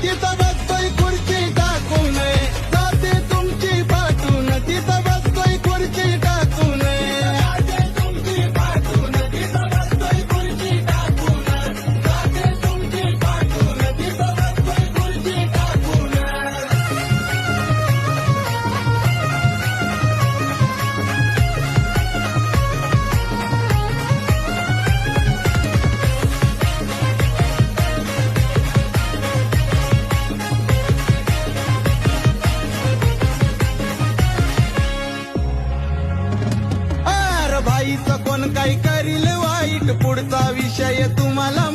第三杯 भाईचं कोण काही करील वाईट? पुढचा विषय तुम्हाला